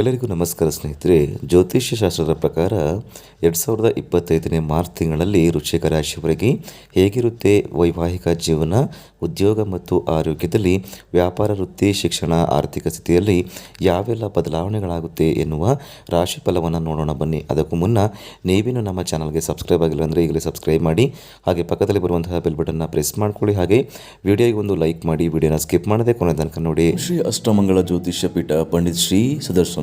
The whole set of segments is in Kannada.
ಎಲ್ಲರಿಗೂ ನಮಸ್ಕಾರ ಸ್ನೇಹಿತರೆ, ಜ್ಯೋತಿಷ್ಯ ಶಾಸ್ತ್ರದ ಪ್ರಕಾರ ಎರಡು ಸಾವಿರದ ಇಪ್ಪತ್ತೈದನೇ ಮಾರ್ಚ್ ತಿಂಗಳಲ್ಲಿ ವೃಶ್ಚಿಕ ರಾಶಿಯವರಿಗೆ ಹೇಗಿರುತ್ತೆ ವೈವಾಹಿಕ ಜೀವನ, ಉದ್ಯೋಗ ಮತ್ತು ಆರೋಗ್ಯದಲ್ಲಿ ವ್ಯಾಪಾರ, ವೃತ್ತಿ, ಶಿಕ್ಷಣ, ಆರ್ಥಿಕ ಸ್ಥಿತಿಯಲ್ಲಿ ಯಾವೆಲ್ಲ ಬದಲಾವಣೆಗಳಾಗುತ್ತೆ ಎನ್ನುವ ರಾಶಿ ಫಲವನ್ನು ನೋಡೋಣ ಬನ್ನಿ. ಅದಕ್ಕೂ ಮುನ್ನ ನೀವೇನು ನಮ್ಮ ಚಾನಲ್ಗೆ ಸಬ್ಸ್ಕ್ರೈಬ್ ಆಗಿಲ್ಲ ಅಂದರೆ ಈಗಲೇ ಸಬ್ಸ್ಕ್ರೈಬ್ ಮಾಡಿ, ಹಾಗೆ ಪಕ್ಕದಲ್ಲಿ ಬರುವಂತಹ ಬೆಲ್ ಬಟನ್ನ ಪ್ರೆಸ್ ಮಾಡ್ಕೊಳ್ಳಿ. ಹಾಗೆ ವಿಡಿಯೋಗೆ ಒಂದು ಲೈಕ್ ಮಾಡಿ, ವಿಡಿಯೋನ ಸ್ಕಿಪ್ ಮಾಡದೆ ಕೊನೆ ತನಕ ನೋಡಿ. ಶ್ರೀ ಅಷ್ಟಮಂಗಳ ಜ್ಯೋತಿಷ್ಯ ಪೀಠ, ಪಂಡಿತ್ ಶ್ರೀ ಸುದರ್ಶನ್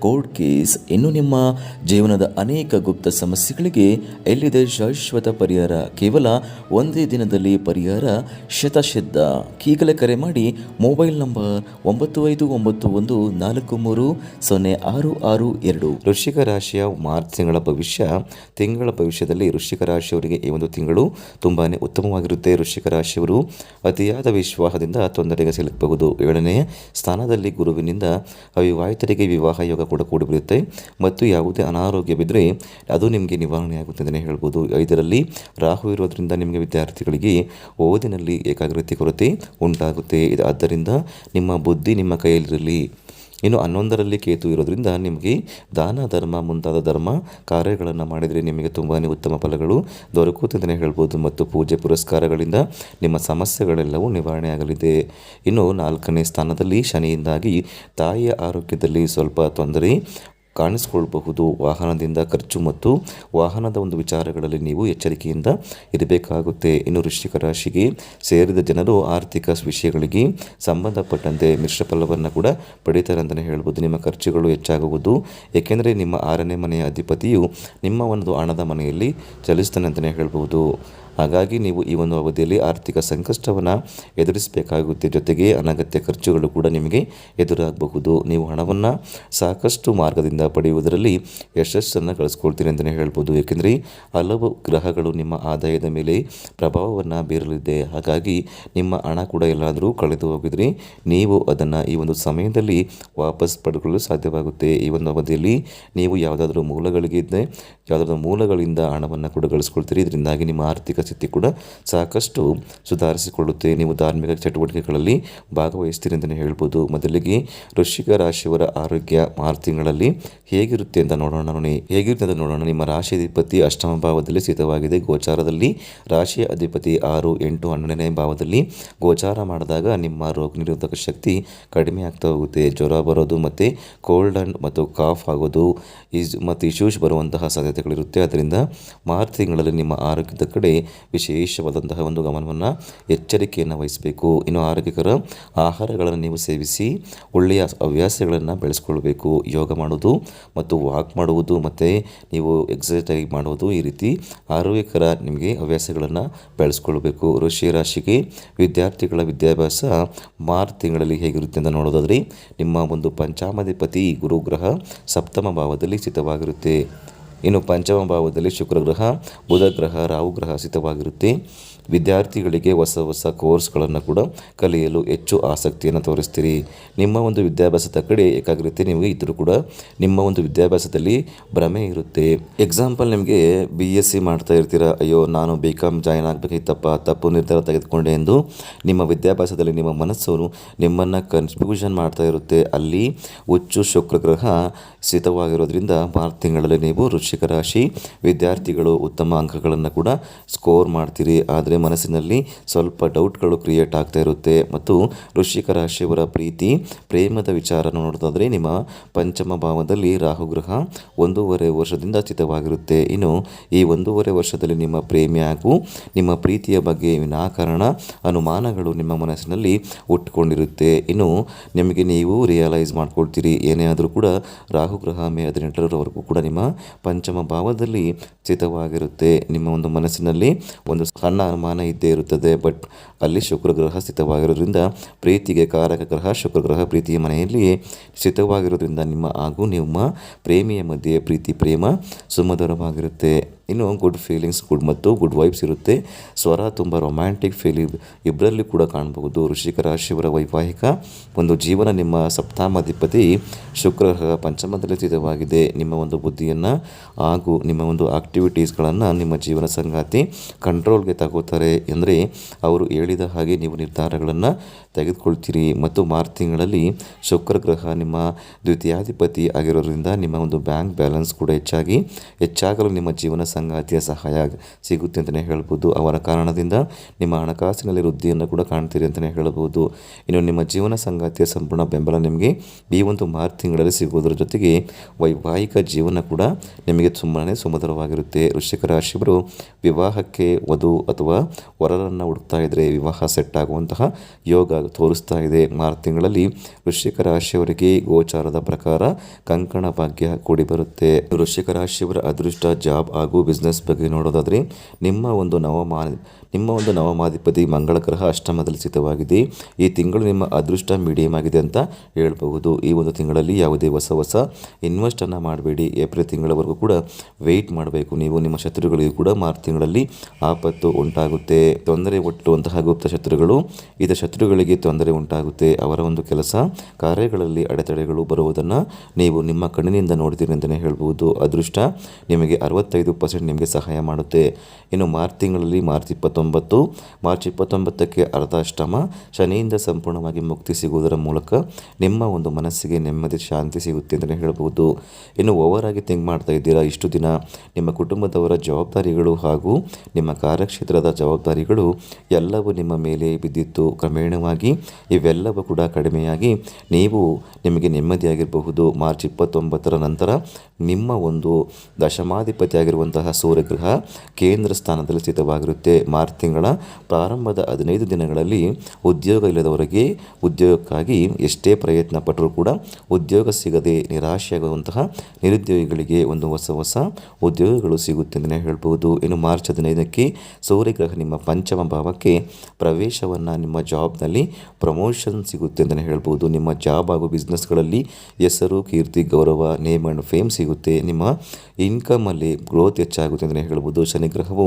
ಕೋರ್ಟ್ ಕೇಸ್ ಇನ್ನು ನಿಮ್ಮ ಜೀವನದ ಅನೇಕ ಗುಪ್ತ ಸಮಸ್ಯೆಗಳಿಗೆ ಎಲ್ಲಿದೆ ಶಾಶ್ವತ ಪರಿಹಾರ? ಕೇವಲ ಒಂದೇ ದಿನದಲ್ಲಿ ಪರಿಹಾರ? ಶತಸಿದ್ಧ ಈಗಲೇ ಕರೆ ಮಾಡಿ ಮೊಬೈಲ್ ನಂಬರ್ ಒಂಬತ್ತು ಐದು ಒಂಬತ್ತು ಒಂದು ನಾಲ್ಕು ಮೂರು ಸೊನ್ನೆ ಆರು ಆರು ಎರಡು. ವೃಶ್ಚಿಕ ರಾಶಿಯ ಮಾರ್ಚ್ ತಿಂಗಳ ಭವಿಷ್ಯ, ತಿಂಗಳ ಭವಿಷ್ಯದಲ್ಲಿ ವೃಶ್ಚಿಕ ರಾಶಿಯವರಿಗೆ ಈ ಒಂದು ತಿಂಗಳು ತುಂಬಾ ಉತ್ತಮವಾಗಿರುತ್ತೆ. ವೃಶ್ಚಿಕ ರಾಶಿಯವರು ಅತಿಯಾದ ವಿಶ್ವಾಸದಿಂದ ತೊಂದರೆಗೆ ಸಿಲುಕಬಹುದು. ಏಳನೇ ಸ್ಥಾನದಲ್ಲಿ ಗುರುವಿನಿಂದ ಅವಿವಾಹಿತರಿಗೆ ವಿವಾಹ ಯೋಗ ಕೂಡ ಕೂಡಿಬರುತ್ತೆ ಮತ್ತು ಯಾವುದೇ ಅನಾರೋಗ್ಯವಿದ್ದರೆ ಅದು ನಿಮಗೆ ನಿವಾರಣೆ ಆಗುತ್ತೆ ಅಂತಲೇ ಹೇಳ್ಬೋದು. ಇದರಲ್ಲಿ ರಾಹು ಇರೋದ್ರಿಂದ ನಿಮಗೆ ವಿದ್ಯಾರ್ಥಿಗಳಿಗೆ ಓದಿನಲ್ಲಿ ಏಕಾಗ್ರತೆ ಕೊರತೆ ಉಂಟಾಗುತ್ತೆ. ಆದ್ದರಿಂದ ನಿಮ್ಮ ಬುದ್ಧಿ ನಿಮ್ಮ ಕೈಯಲ್ಲಿರಲಿ. ಇನ್ನು ಹನ್ನೊಂದರಲ್ಲಿ ಕೇತು ಇರೋದ್ರಿಂದ ನಿಮಗೆ ದಾನ, ಧರ್ಮ, ಮುಂತಾದ ಧರ್ಮ ಕಾರ್ಯಗಳನ್ನು ಮಾಡಿದರೆ ನಿಮಗೆ ತುಂಬಾ ಉತ್ತಮ ಫಲಗಳು ದೊರಕುತ್ತದೆ ಹೇಳ್ಬೋದು. ಮತ್ತು ಪೂಜೆ ಪುರಸ್ಕಾರಗಳಿಂದ ನಿಮ್ಮ ಸಮಸ್ಯೆಗಳೆಲ್ಲವೂ ನಿವಾರಣೆ ಆಗಲಿದೆ. ಇನ್ನು ನಾಲ್ಕನೇ ಸ್ಥಾನದಲ್ಲಿ ಶನಿಯಿಂದಾಗಿ ತಾಯಿಯ ಆರೋಗ್ಯದಲ್ಲಿ ಸ್ವಲ್ಪ ತೊಂದರೆ. ಕಾಣಿಸ್ಕೊಳ್ಬಹುದು ವಾಹನದಿಂದ ಖರ್ಚು ಮತ್ತು ವಾಹನದ ಒಂದು ವಿಚಾರಗಳಲ್ಲಿ ನೀವು ಎಚ್ಚರಿಕೆಯಿಂದ ಇರಬೇಕಾಗುತ್ತೆ. ಇನ್ನು ವೃಶ್ಚಿಕ ರಾಶಿಗೆ ಸೇರಿದ ಜನರು ಆರ್ಥಿಕ ವಿಷಯಗಳಿಗೆ ಸಂಬಂಧಪಟ್ಟಂತೆ ಮಿಶ್ರ ಫಲವನ್ನು ಕೂಡ ಪಡಿತಾರೆ ಅಂತಲೇ ಹೇಳ್ಬೋದು. ನಿಮ್ಮ ಖರ್ಚುಗಳು ಹೆಚ್ಚಾಗುವುದು. ಏಕೆಂದರೆ ನಿಮ್ಮ ಆರನೇ ಮನೆಯ ಅಧಿಪತಿಯು ನಿಮ್ಮ ಒಂದು ಹಣದ ಮನೆಯಲ್ಲಿ ಚಲಿಸ್ತಾನೆ ಅಂತಲೇ ಹೇಳ್ಬೋದು. ಹಾಗಾಗಿ ನೀವು ಈ ಒಂದು ಅವಧಿಯಲ್ಲಿ ಆರ್ಥಿಕ ಸಂಕಷ್ಟವನ್ನು ಎದುರಿಸಬೇಕಾಗುತ್ತೆ. ಜೊತೆಗೆ ಅನಗತ್ಯ ಖರ್ಚುಗಳು ಕೂಡ ನಿಮಗೆ ಎದುರಾಗಬಹುದು. ನೀವು ಹಣವನ್ನು ಸಾಕಷ್ಟು ಮಾರ್ಗದಿಂದ ಪಡೆಯುವುದರಲ್ಲಿ ಯಶಸ್ಸನ್ನು ಗಳಿಸ್ಕೊಳ್ತೀರಿ ಅಂತಲೇ ಹೇಳ್ಬೋದು. ಏಕೆಂದರೆ ಹಲವು ಗ್ರಹಗಳು ನಿಮ್ಮ ಆದಾಯದ ಮೇಲೆ ಪ್ರಭಾವವನ್ನು ಬೀರಲಿದೆ. ಹಾಗಾಗಿ ನಿಮ್ಮ ಹಣ ಕೂಡ ಎಲ್ಲಾದರೂ ಕಳೆದು ಹೋಗಿದ್ರಿ ನೀವು ಅದನ್ನು ಈ ಒಂದು ಸಮಯದಲ್ಲಿ ವಾಪಸ್ ಪಡ್ಕೊಳ್ಳಲು ಸಾಧ್ಯವಾಗುತ್ತೆ. ಈ ಒಂದು ಅವಧಿಯಲ್ಲಿ ನೀವು ಯಾವುದಾದ್ರೂ ಮೂಲಗಳಿಗೆ ಇದ್ದರೆ ಯಾವುದಾದ್ರೂ ಮೂಲಗಳಿಂದ ಹಣವನ್ನು ಕೂಡ ಗಳಿಸ್ಕೊಳ್ತೀರಿ ಇದರಿಂದಾಗಿ ನಿಮ್ಮ ಆರ್ಥಿಕ ಸ್ಥಿತಿ ಕೂಡ ಸಾಕಷ್ಟು ಸುಧಾರಿಸಿಕೊಳ್ಳುತ್ತೆ. ನೀವು ಧಾರ್ಮಿಕ ಚಟುವಟಿಕೆಗಳಲ್ಲಿ ಭಾಗವಹಿಸ್ತೀರಿ ಅಂತಲೇ ಹೇಳ್ಬೋದು. ಮೊದಲಿಗೆ ವೃಶ್ಚಿಕ ರಾಶಿಯವರ ಆರೋಗ್ಯ ಆರು ತಿಂಗಳಲ್ಲಿ ಹೇಗಿರುತ್ತೆ ಅಂತ ನೋಡೋಣ ನೋಡಿ ಹೇಗಿರುತ್ತೆ ಅಂತ ನೋಡೋಣ. ನಿಮ್ಮ ರಾಶಿ ಅಧಿಪತಿ ಅಷ್ಟಮ ಭಾವದಲ್ಲಿ ಸ್ಥಿತವಾಗಿದೆ. ಗೋಚಾರದಲ್ಲಿ ರಾಶಿಯ ಅಧಿಪತಿ ಆರು, ಎಂಟು ಹನ್ನೆರಡನೇ ಭಾವದಲ್ಲಿ ಗೋಚಾರ ಮಾಡಿದಾಗ ನಿಮ್ಮ ರೋಗ ನಿರೋಧಕ ಶಕ್ತಿ ಕಡಿಮೆ ಆಗ್ತಾ ಹೋಗುತ್ತೆ. ಜ್ವರ ಬರೋದು ಮತ್ತು ಕೋಲ್ಡ್ ಅಂಡ್ ಮತ್ತು ಕಾಫ್ ಆಗೋದು ಈಸ್ ಮತ್ತು ಇಶ್ಯೂಸ್ ಬರುವಂತಹ ಸಾಧ್ಯತೆಗಳಿರುತ್ತೆ. ಅದರಿಂದ ಮಾರ್ಚ್ ತಿಂಗಳಲ್ಲಿ ನಿಮ್ಮ ಆರೋಗ್ಯದ ಕಡೆ ವಿಶೇಷವಾದಂತಹ ಒಂದು ಗಮನವನ್ನು ಎಚ್ಚರಿಕೆಯನ್ನು ವಹಿಸಬೇಕು. ಇನ್ನು ಆರೋಗ್ಯಕರ ಆಹಾರಗಳನ್ನು ನೀವು ಸೇವಿಸಿ ಒಳ್ಳೆಯ ಹವ್ಯಾಸಗಳನ್ನು ಬೆಳೆಸ್ಕೊಳ್ಬೇಕು. ಯೋಗ ಮಾಡೋದು ಮತ್ತು ವಾಕ್ ಮಾಡುವುದು ಮತ್ತು ನೀವು ಎಕ್ಸಸೈಸ್ ಮಾಡುವುದು ಈ ರೀತಿ ಆರೋಗ್ಯಕರ ನಿಮಗೆ ಹವ್ಯಾಸಗಳನ್ನು ಬೆಳೆಸ್ಕೊಳ್ಬೇಕು. ಋಷಿ ರಾಶಿಗೆ ವಿದ್ಯಾರ್ಥಿಗಳ ವಿದ್ಯಾಭ್ಯಾಸ ಮಾರ್ಚ್ ತಿಂಗಳಲ್ಲಿ ಹೇಗಿರುತ್ತೆ ಅಂತ ನೋಡೋದಾದರೆ ನಿಮ್ಮ ಒಂದು ಪಂಚಾಮಧಿಪತಿ ಗುರುಗ್ರಹ ಸಪ್ತಮ ಭಾವದಲ್ಲಿ ಸ್ಥಿತವಾಗಿರುತ್ತೆ. ಇನ್ನು ಪಂಚಮ ಭಾವದಲ್ಲಿ ಶುಕ್ರ ಗ್ರಹ ಬುಧ ಗ್ರಹ ರಾಹು ಗ್ರಹ ಸ್ಥಿತವಾಗಿರುತ್ತೆ ವಿದ್ಯಾರ್ಥಿಗಳಿಗೆ ಹೊಸ ಹೊಸ ಕೋರ್ಸ್ಗಳನ್ನು ಕೂಡ ಕಲಿಯಲು ಹೆಚ್ಚು ಆಸಕ್ತಿಯನ್ನು ತೋರಿಸ್ತೀರಿ. ನಿಮ್ಮ ಒಂದು ವಿದ್ಯಾಭ್ಯಾಸದ ಕಡೆ ಏಕಾಗ್ರತೆ ನಿಮಗೆ ಇದ್ದರೂ ಕೂಡ ನಿಮ್ಮ ಒಂದು ವಿದ್ಯಾಭ್ಯಾಸದಲ್ಲಿ ಭ್ರಮೆ ಇರುತ್ತೆ. ಎಕ್ಸಾಂಪಲ್ ನಿಮಗೆ ಬಿ ಎಸ್ ಸಿ ಮಾಡ್ತಾ ಇರ್ತೀರಾ, ಅಯ್ಯೋ, ನಾನು ಬಿ ಕಾಮ್ ಜಾಯ್ನ್ ಆಗಬೇಕಿತ್ತಪ್ಪ ತಪ್ಪು ನಿರ್ಧಾರ ತೆಗೆದುಕೊಂಡೆ ಎಂದು ನಿಮ್ಮ ವಿದ್ಯಾಭ್ಯಾಸದಲ್ಲಿ ನಿಮ್ಮ ಮನಸ್ಸು ನಿಮ್ಮನ್ನು ಕನ್ಫ್ಯೂಷನ್ ಮಾಡ್ತಾ ಇರುತ್ತೆ. ಅಲ್ಲಿ ಹುಚ್ಚು ಶುಕ್ರ ಗ್ರಹ ಸ್ಥಿತವಾಗಿರೋದ್ರಿಂದ ಮಾರ್ಚ್ ತಿಂಗಳಲ್ಲಿ ನೀವು ವೃಶ್ಚಿಕ ರಾಶಿ, ವಿದ್ಯಾರ್ಥಿಗಳು ಉತ್ತಮ ಅಂಕಗಳನ್ನು ಕೂಡ ಸ್ಕೋರ್ ಮಾಡ್ತೀರಿ. ಆದರೆ ಮನಸ್ಸಿನಲ್ಲಿ ಸ್ವಲ್ಪ ಡೌಟ್ಗಳು ಕ್ರಿಯೇಟ್ ಆಗ್ತಾ ಇರುತ್ತೆ. ಮತ್ತು ವೃಶ್ಚಿಕ ರಾಶಿಯವರ ಪ್ರೀತಿ, ಪ್ರೇಮದ ವಿಚಾರ ನೋಡೋದಾದರೆ ನಿಮ್ಮ ಪಂಚಮ ಭಾವದಲ್ಲಿ ರಾಹುಗ್ರಹ ಒಂದೂವರೆ ವರ್ಷದಿಂದ ಸ್ಥಿತವಾಗಿರುತ್ತೆ ಇನ್ನು ಈ ಒಂದೂವರೆ ವರ್ಷದಲ್ಲಿ ನಿಮ್ಮ ಪ್ರೇಮಿ ಹಾಗೂ ನಿಮ್ಮ ಪ್ರೀತಿಯ ಬಗ್ಗೆ ವಿನಾಕಾರಣ ಅನುಮಾನಗಳು ನಿಮ್ಮ ಮನಸ್ಸಿನಲ್ಲಿ ಹುಟ್ಟುಕೊಂಡಿರುತ್ತೆ ಇನ್ನು ನಿಮಗೆ ನೀವು ರಿಯಲೈಸ್ ಮಾಡ್ಕೊಳ್ತೀರಿ. ಏನೇ ಆದರೂ ಕೂಡ ರಾಹುಗ್ರಹ ಮೇ ಹದಿನೆಂಟರವರೆಗೂ ಕೂಡ ನಿಮ್ಮ ಪಂಚಮ ಭಾವದಲ್ಲಿ ಸ್ಥಿತವಾಗಿರುತ್ತೆ. ನಿಮ್ಮ ಒಂದು ಮನಸ್ಸಿನಲ್ಲಿ ಒಂದು ಸಣ್ಣ ಅನುಮಾನ ಇದ್ದೇ ಇರುತ್ತದೆ. ಬಟ್ ಅಲ್ಲಿ ಶುಕ್ರ ಗ್ರಹ ಸ್ಥಿತವಾಗಿರೋದ್ರಿಂದ ಪ್ರೀತಿಗೆ ಕಾರಕ ಗ್ರಹ ಶುಕ್ರ ಗ್ರಹ ಪ್ರೀತಿಯ ಮನೆಯಲ್ಲಿ ಸ್ಥಿತವಾಗಿರೋದ್ರಿಂದ ನಿಮ್ಮ ಹಾಗೂ ನಿಮ್ಮ ಪ್ರೇಮಿಯ ಮಧ್ಯೆ ಪ್ರೀತಿ, ಪ್ರೇಮ ಸುಮಧುರವಾಗಿರುತ್ತೆ. ಇನ್ನು ಗುಡ್ ಫೀಲಿಂಗ್ಸ್ ಗುಡ್ ಮತ್ತು ಗುಡ್ ವೈಬ್ಸ್ ಇರುತ್ತೆ. ಸ್ವರ ತುಂಬ ರೊಮ್ಯಾಂಟಿಕ್ ಫೀಲಿಂಗ್ ಇಬ್ಬರಲ್ಲಿ ಕೂಡ ಕಾಣಬಹುದು. ಋಷಿಕ ರಾಶಿಯವರ ವೈವಾಹಿಕ ಒಂದು ಜೀವನ ನಿಮ್ಮ ಸಪ್ತಾಮಾಧಿಪತಿ ಶುಕ್ರ ಪಂಚಮದಲ್ಲಿ ಸ್ಥಿತವಾಗಿದೆ. ನಿಮ್ಮ ಒಂದು ಬುದ್ಧಿಯನ್ನು ಹಾಗೂ ನಿಮ್ಮ ಒಂದು ಆಕ್ಟಿವಿಟೀಸ್ಗಳನ್ನು ನಿಮ್ಮ ಜೀವನ ಸಂಗಾತಿ ಕಂಟ್ರೋಲ್ಗೆ ತಗೋತಾರೆ. ಅಂದರೆ ಅವರು ಹೇಳಿದ ಹಾಗೆ ನೀವು ನಿರ್ಧಾರಗಳನ್ನು ತೆಗೆದುಕೊಳ್ತೀರಿ. ಮತ್ತು ಮಾರ್ಚ್ ತಿಂಗಳಲ್ಲಿ ಶುಕ್ರ ಗ್ರಹ ನಿಮ್ಮ ದ್ವಿತೀಯಾಧಿಪತಿ ಆಗಿರೋದ್ರಿಂದ ನಿಮ್ಮ ಒಂದು ಬ್ಯಾಂಕ್ ಬ್ಯಾಲೆನ್ಸ್ ಕೂಡ ಹೆಚ್ಚಾಗಿ ಹೆಚ್ಚಾಗಲು ನಿಮ್ಮ ಜೀವನ ಸಂಗಾತಿಯ ಸಹಾಯ ಸಿಗುತ್ತೆ ಅಂತಲೇ ಹೇಳ್ಬೋದು. ಅವರ ಕಾರಣದಿಂದ ನಿಮ್ಮ ಹಣಕಾಸಿನಲ್ಲಿ ವೃದ್ಧಿಯನ್ನು ಕೂಡ ಕಾಣ್ತೀರಿ ಅಂತಲೇ ಹೇಳ್ಬೋದು. ಇನ್ನು ನಿಮ್ಮ ಜೀವನ ಸಂಗಾತಿಯ ಸಂಪೂರ್ಣ ಬೆಂಬಲ ನಿಮಗೆ ಈ ಒಂದು ಮಾರ್ಚ್ ತಿಂಗಳಲ್ಲಿ ಸಿಗುವುದರ ಜೊತೆಗೆ ವೈವಾಹಿಕ ಜೀವನ ಕೂಡ ನಿಮಗೆ ತುಂಬಾ ಸುಮಧುರವಾಗಿರುತ್ತೆ. ವೃಶ್ಚಿಕ ರಾಶಿಯವರು ವಿವಾಹಕ್ಕೆ ವಧು ಅಥವಾ ವರರನ್ನು ಹುಡುಕ್ತಾ ಇದ್ದರೆ ವಿವಾಹ ಸೆಟ್ ಆಗುವಂತಹ ಯೋಗ ತೋರಿಸ್ತಾ ಇದೆ. ಮಾರ್ಚ್ ತಿಂಗಳಲ್ಲಿ ವೃಶ್ಚಿಕ ರಾಶಿಯವರಿಗೆ ಗೋಚಾರದ ಪ್ರಕಾರ ಕಂಕಣ ಭಾಗ್ಯ ಕೂಡಿ ಬರುತ್ತೆ. ವೃಶ್ಚಿಕ ರಾಶಿಯವರ ಅದೃಷ್ಟ ಜಾಬ್ ಹಾಗೂ ಬಿಸ್ನೆಸ್ ಬಗ್ಗೆ ನೋಡೋದಾದರೆ, ನಿಮ್ಮ ಒಂದು ನವಮಾ ನಿಮ್ಮ ಒಂದು ನವಮಾಧಿಪತಿ ಮಂಗಳ ಗ್ರಹ ಅಷ್ಟಮದಲ್ಲಿ ಸ್ಥಿತವಾಗಿದೆ ಈ ತಿಂಗಳು ನಿಮ್ಮ ಅದೃಷ್ಟ ಮೀಡಿಯಂ ಆಗಿದೆ ಅಂತ ಹೇಳ್ಬಹುದು. ಈ ಒಂದು ತಿಂಗಳಲ್ಲಿ ಯಾವುದೇ ಹೊಸ ಹೊಸ ಇನ್ವೆಸ್ಟನ್ನು ಮಾಡಬೇಡಿ. ಏಪ್ರಿಲ್ ತಿಂಗಳವರೆಗೂ ಕೂಡ ವೆಯ್ಟ್ ಮಾಡಬೇಕು. ನೀವು ನಿಮ್ಮ ಶತ್ರುಗಳಿಗೂ ಕೂಡ ಮಾರ್ಚ್ ತಿಂಗಳಲ್ಲಿ ಆಪತ್ತು ಉಂಟಾಗುತ್ತೆ. ತೊಂದರೆ ಒಟ್ಟುವಂತಹ ಗುಪ್ತ ಶತ್ರುಗಳು, ಇದ ಶತ್ರುಗಳಿಗೆ ತೊಂದರೆ ಉಂಟಾಗುತ್ತೆ. ಅವರ ಒಂದು ಕೆಲಸ ಕಾರ್ಯಗಳಲ್ಲಿ ಅಡೆತಡೆಗಳು ಬರುವುದನ್ನು ನೀವು ನಿಮ್ಮ ಕಣ್ಣಿನಿಂದ ನೋಡ್ತೀರಿ ಅಂತಲೇ ಹೇಳ್ಬೋದು ಅದೃಷ್ಟ ನಿಮಗೆ ಅರವತ್ತೈದು ಪರ್ಸೆಂಟ್ ನಿಮಗೆ ಸಹಾಯ ಮಾಡುತ್ತೆ. ಇನ್ನು ಮಾರ್ಚ್ ತಿಂಗಳಲ್ಲಿ ಮಾರ್ಚ್ ಇಪ್ಪತ್ತೊಂಬತ್ತು, ಮಾರ್ಚ್ ಇಪ್ಪತ್ತೊಂಬತ್ತಕ್ಕೆ ಅರ್ಧಾಷ್ಟಮ, ಶನಿಯಿಂದ ಸಂಪೂರ್ಣವಾಗಿ ಮುಕ್ತಿ ಸಿಗುವುದರ ಮೂಲಕ ನಿಮ್ಮ ಒಂದು ಮನಸ್ಸಿಗೆ ನೆಮ್ಮದಿ, ಶಾಂತಿ ಸಿಗುತ್ತೆ ಅಂತಲೇ ಹೇಳ್ಬೋದು ಇನ್ನು ಓವರ್ ಆಗಿ ಥಿಂಕ್ ಮಾಡ್ತಾ ಇದ್ದೀರಾ ಇಷ್ಟು ದಿನ? ನಿಮ್ಮ ಕುಟುಂಬದವರ ಜವಾಬ್ದಾರಿಗಳು ಹಾಗೂ ನಿಮ್ಮ ಕಾರ್ಯಕ್ಷೇತ್ರದ ಜವಾಬ್ದಾರಿಗಳು ಎಲ್ಲವೂ ನಿಮ್ಮ ಮೇಲೆ ಬಿದ್ದಿತ್ತು. ಕ್ರಮೇಣವಾಗಿ ಇವೆಲ್ಲವೂ ಕೂಡ ಕಡಿಮೆಯಾಗಿ ನೀವು ನಿಮಗೆ ನೆಮ್ಮದಿಯಾಗಿರಬಹುದು. ಮಾರ್ಚ್ ಇಪ್ಪತ್ತೊಂಬತ್ತರ ನಂತರ ನಿಮ್ಮ ಒಂದು ದಶಮಾಧಿಪತಿ ಆಗಿರುವಂತಹ ಸೂರ್ಯಗ್ರಹ ಕೇಂದ್ರ ಸ್ಥಾನದಲ್ಲಿ ಸ್ಥಿತವಾಗಿರುತ್ತೆ. ಮಾರ್ಚ್ ತಿಂಗಳ ಪ್ರಾರಂಭದ ಹದಿನೈದು ದಿನಗಳಲ್ಲಿ ಉದ್ಯೋಗ ಇಲ್ಲದವರಿಗೆ ಉದ್ಯೋಗಕ್ಕಾಗಿ ಎಷ್ಟೇ ಪ್ರಯತ್ನ ಪಟ್ಟರೂ ಕೂಡ ಉದ್ಯೋಗ ಸಿಗದೆ ನಿರಾಶೆಯಾಗುವಂತಹ ನಿರುದ್ಯೋಗಿಗಳಿಗೆ ಒಂದು ಹೊಸ ಹೊಸ ಉದ್ಯೋಗಗಳು ಸಿಗುತ್ತೆ ಅಂತಲೇ ಹೇಳ್ಬೋದು. ಇನ್ನು ಮಾರ್ಚ್ ಹದಿನೈದಕ್ಕೆ ಸೂರ್ಯಗ್ರಹ ನಿಮ್ಮ ಪಂಚಮ ಭಾವಕ್ಕೆ ಪ್ರವೇಶವನ್ನು ನಿಮ್ಮ ಜಾಬ್ನಲ್ಲಿ ಪ್ರಮೋಷನ್ ಸಿಗುತ್ತೆ ಅಂತಲೇ ಹೇಳ್ಬೋದು. ನಿಮ್ಮ ಜಾಬ್ ಹಾಗೂ ಬಿಸ್ನೆಸ್ಗಳಲ್ಲಿ ಹೆಸರು, ಕೀರ್ತಿ, ಗೌರವ, ನೇಮ್ ಆ್ಯಂಡ್ ಫೇಮ್ ಸಿಗುತ್ತೆ. ನಿಮ್ಮ ಇನ್ಕಮಲ್ಲಿ ಗ್ರೋತ್ ಹೆಚ್ಚಾಗುತ್ತೆ ಅಂತಲೇ ಹೇಳ್ಬೋದು. ಶನಿಗ್ರಹವು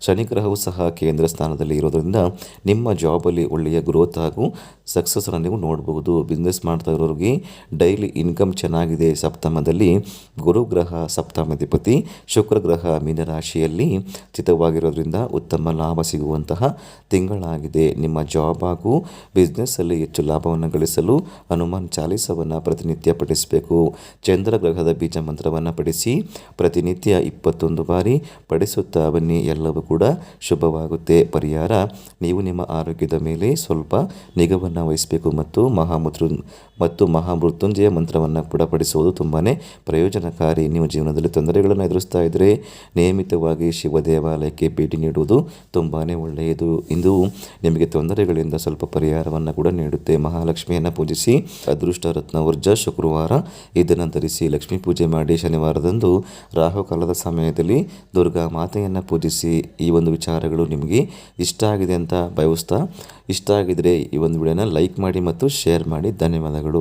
ಶನಿಗ್ರಹವು ಸಹ ಕೇಂದ್ರ ಸ್ಥಾನದಲ್ಲಿ ಇರೋದರಿಂದ ನಿಮ್ಮ ಜಾಬಲ್ಲಿ ಒಳ್ಳೆಯ ಗ್ರೋತ್ ಹಾಗೂ ಸಕ್ಸಸ್ನ ನೀವು ನೋಡಬಹುದು ಬಿಸ್ನೆಸ್ ಮಾಡ್ತಾ ಇರೋರಿಗೆ ಡೈಲಿ ಇನ್ಕಮ್ ಚೆನ್ನಾಗಿದೆ. ಸಪ್ತಮದಲ್ಲಿ ಗುರುಗ್ರಹ ಸಪ್ತಮಾಧಿಪತಿ ಶುಕ್ರಗ್ರಹ ಮೀನರಾಶಿಯಲ್ಲಿ ಚಿತವಾಗಿರೋದ್ರಿಂದ ಉತ್ತಮ ಲಾಭ ಸಿಗುವಂತಹ ತಿಂಗಳಾಗಿದೆ. ನಿಮ್ಮ ಜಾಬ್ ಹಾಗೂ ಬಿಸ್ನೆಸ್ಸಲ್ಲಿ ಹೆಚ್ಚು ಲಾಭವನ್ನು ಗಳಿಸಲು ಹನುಮಾನ್ ಚಾಲಿಸವನ್ನು ಪ್ರತಿನಿತ್ಯ ಪಠಿಸಬೇಕು. ಚಂದ್ರ ಗ್ರಹದ ಬೀಜ ಮಂತ್ರವನ್ನು ಪಡಿಸಿ ಪ್ರತಿನಿತ್ಯ ಇಪ್ಪತ್ತೊಂದು ಬಾರಿ ಪಡಿಸುತ್ತಾ ಬನ್ನಿ. ಎಲ್ಲವೂ ಕೂಡ ಶುಭವಾಗುತ್ತೆ. ಪರಿಹಾರ, ನೀವು ನಿಮ್ಮ ಆರೋಗ್ಯದ ಮೇಲೆ ಸ್ವಲ್ಪ ನಿಗವನ್ನು ವಹಿಸಬೇಕು ಮತ್ತು ಮಹಾಮೃತ್ಯು, ಮತ್ತು ಮಹಾಮೃತ್ಯುಂಜಯ ಮಂತ್ರವನ್ನು ಕೂಡ ಪಡಿಸುವುದು ತುಂಬಾ ಪ್ರಯೋಜನಕಾರಿ. ನೀವು ಜೀವನದಲ್ಲಿ ತೊಂದರೆಗಳನ್ನು ಎದುರಿಸ್ತಾ ಇದ್ದರೆ ನಿಯಮಿತವಾಗಿ ಶಿವ ದೇವಾಲಯಕ್ಕೆ ಭೇಟಿ ನೀಡುವುದು ತುಂಬಾ ಒಳ್ಳೆಯದು. ಇಂದು ನಿಮಗೆ ತೊಂದರೆಗಳಿಂದ ಸ್ವಲ್ಪ ಪರಿಹಾರವನ್ನು ಕೂಡ ನೀಡುತ್ತೆ. ಮಹಾಲಕ್ಷ್ಮಿಯನ್ನು ಪೂಜಿಸಿ ಅದೃಷ್ಟ ರತ್ನವರ್ಜ ಶುಕ್ರವಾರ ಇದನ್ನು ಧರಿಸಿ ಲಕ್ಷ್ಮೀ ಪೂಜೆ ಮಾಡಿ ಶನಿವಾರದಂದು ರಾಹುಕಾಲದ ಸಮಯದಲ್ಲಿ ದುರ್ಗಾ ಮಾತೆಯನ್ನು ಪೂಜಿಸಿ ಈ ಒಂದು ವಿಚಾರಗಳು ನಿಮಗೆ ಇಷ್ಟ ಆಗಿದೆ ಅಂತ ಬಯಸ್ತಾ ಇಷ್ಟ ಆಗಿದರೆ ಈ ಒಂದು ವಿಡಿಯೋನ ಲೈಕ್ ಮಾಡಿ ಮತ್ತು ಶೇರ್ ಮಾಡಿ. ಧನ್ಯವಾದಗಳು.